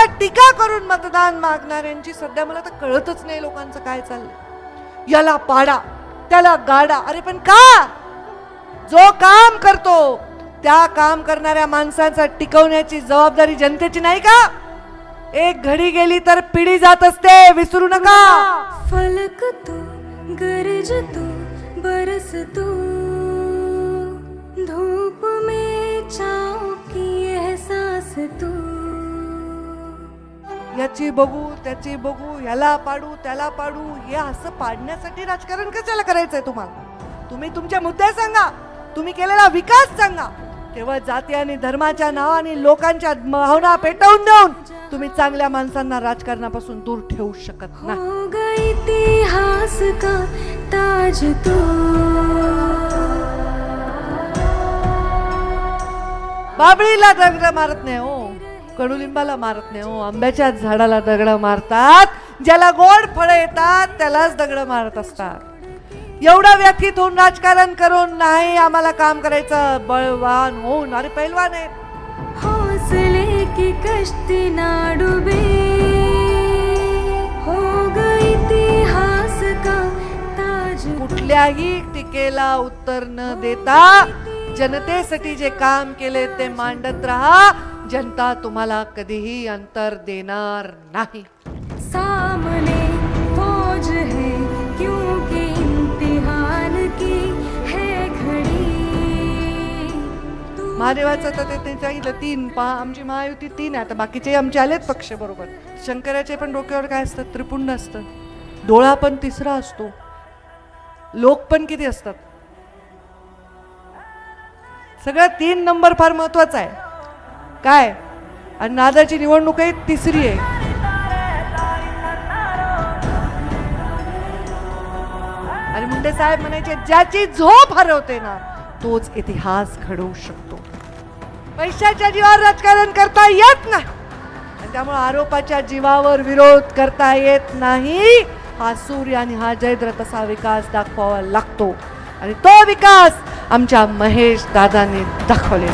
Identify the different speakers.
Speaker 1: आता टीका करून मतदान मागणाऱ्यांची सध्या मला तर कळतच नाही लोकांचं काय चाललंय. याला पाडा त्याला गाडा. अरे पण का? जो काम करतो त्या काम करणाऱ्या माणसांचा टिकवण्याची जबाबदारी जनतेची नाही का? एक घडी गेली तर पिढी जात असते विसरू नका.
Speaker 2: फलक तू गरज तू बरस तू
Speaker 1: याची बघू त्याची बघू ह्याला पाडू त्याला पाडू हे असं पाडण्यासाठी राजकारण कशाला करायचंय तुम्हाला? तुम्ही तुमचे मुद्दे सांगा तुम्ही केलेला विकास सांगा. केवळ जाती आणि धर्माच्या नावाने लोकांच्या भावना पेटवून देऊन तुम्ही चांगल्या माणसांना राजकारणापासून दूर ठेवू शकत नाही.
Speaker 2: हो इतिहास का ताज तू?
Speaker 1: बाबळीला दगड मारत नाही हो. कडुलिंबाला मारत नाही. हो आंब्याच्या झाडाला दगड मारतात. ज्याला गोड फळं येतात त्यालाच दगड मारत असतात. एवढं व्यथित होऊन राजकारण करून नाही आम्हाला काम करायचं. बळवान होऊन अरे पैलवान आहेत.
Speaker 2: हौसले की कश्ती ना डूबे हो गई इतिहास का ताज.
Speaker 1: कुठल्याही टीकेला उत्तर न देता जनतेसाठी जे काम केले ते मांडत राहा. जनता तुम्हाला कधीही अंतर देणार नाही.
Speaker 2: सामने फौज है क्योंकि इम्तिहान की है घड़ी।
Speaker 1: महादेवाचं तर ते ते सांगितलं तीन पा आमची महायुती तीन आहे. आता बाकीचे आमचे आलेत पक्ष बरोबर. शंकराचे पण डोक्यावर काय असतं? त्रिपुंड असतं. डोळा पण तिसरा असतो. लोक पण किती असतात? सगळं तीन नंबर फार महत्त्वाचा आहे. काय? आणि नादाची निवडणूक आहे तिसरी आहे. आणि मुंडे साहेब म्हणायचे ज्याची झोप हरवते ना तोच इतिहास घडवू शकतो. पैशाच्या जीवावर राजकारण करता येत नाही. आणि त्यामुळे आरोपाच्या जीवावर विरोध करता येत नाही. हा सूर्य आणि हा जयद्रथ असा विकास दाखवावा लागतो. आणि तो विकास आमच्या महेश दादाने दाखवले